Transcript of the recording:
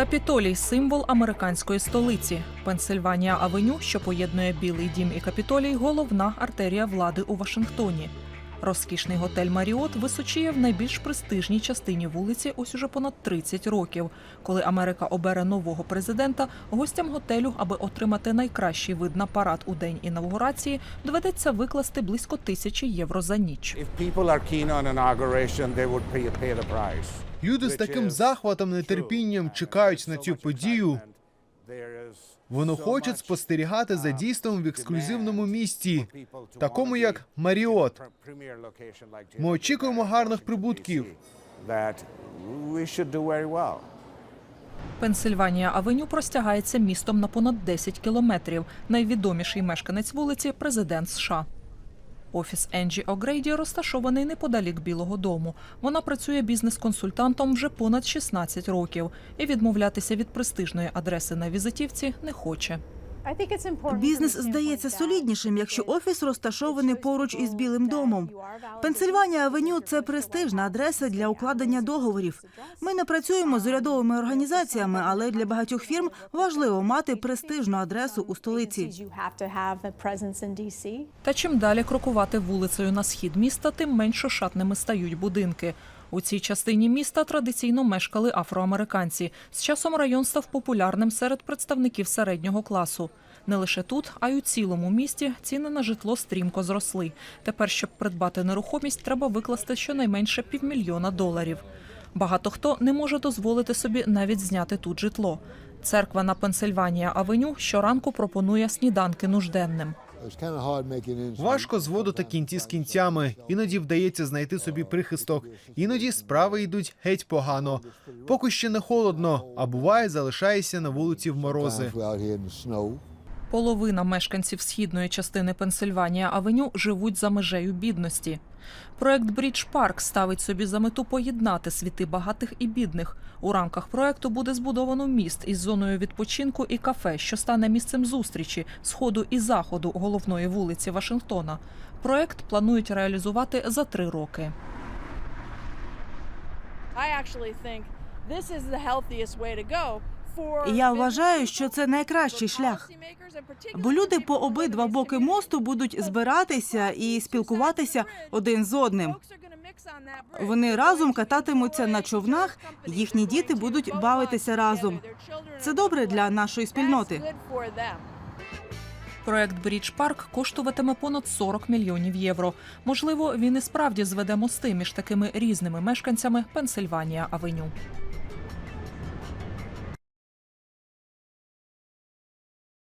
Капітолій символ американської столиці. Пенсильванія Авеню, що поєднує Білий дім і Капітолій, головна артерія влади у Вашингтоні. Розкішний готель Маріот височіє в найбільш престижній частині вулиці ось уже понад 30 років. Коли Америка обере нового президента, гостям готелю, аби отримати найкращий вид на парад у день інавгурації, доведеться викласти близько тисячі євро за ніч. Люди з таким захватом, нетерпінням чекають на цю подію. Вони хочуть спостерігати за дійством в ексклюзивному місті, такому як Маріот. Ми очікуємо гарних прибутків. Пенсильванія Авеню простягається містом на понад 10 кілометрів. Найвідоміший мешканець вулиці президент США. Офіс Енджі Огрейді розташований неподалік Білого Дому. Вона працює бізнес-консультантом вже понад 16 років і відмовлятися від престижної адреси на візитівці не хоче. Бізнес здається соліднішим, якщо офіс розташований поруч із Білим домом. Пенсильванія Авеню це престижна адреса для укладення договорів. Ми не працюємо з урядовими організаціями, але для багатьох фірм важливо мати престижну адресу у столиці. Та чим далі крокувати вулицею на схід міста, тим менш шатними стають будинки. У цій частині міста традиційно мешкали афроамериканці. З часом район став популярним серед представників середнього класу. Не лише тут, а й у цілому місті ціни на житло стрімко зросли. Тепер, щоб придбати нерухомість, треба викласти щонайменше півмільйона доларів. Багато хто не може дозволити собі навіть зняти тут житло. Церква на Пенсильванія Авеню щоранку пропонує сніданки нужденним. Важко зводити кінці з кінцями. Іноді вдається знайти собі прихисток. Іноді справи йдуть геть погано. Поки ще не холодно, а буває, залишаєшся на вулиці в морози. Половина мешканців східної частини Пенсильванія Авеню живуть за межею бідності. Проект Брідж Парк ставить собі за мету поєднати світи багатих і бідних. У рамках проекту буде збудовано міст із зоною відпочинку і кафе, що стане місцем зустрічі сходу і заходу головної вулиці Вашингтона. Проект планують реалізувати за три роки. I actually think this is the healthiest way to go Я вважаю, що це найкращий шлях. Бо люди по обидва боки мосту будуть збиратися і спілкуватися один з одним. Вони разом кататимуться на човнах, їхні діти будуть бавитися разом. Це добре для нашої спільноти. Проект Брідж Парк коштуватиме понад 40 мільйонів євро. Можливо, він і справді зведе мости між такими різними мешканцями Пенсильванія Авеню.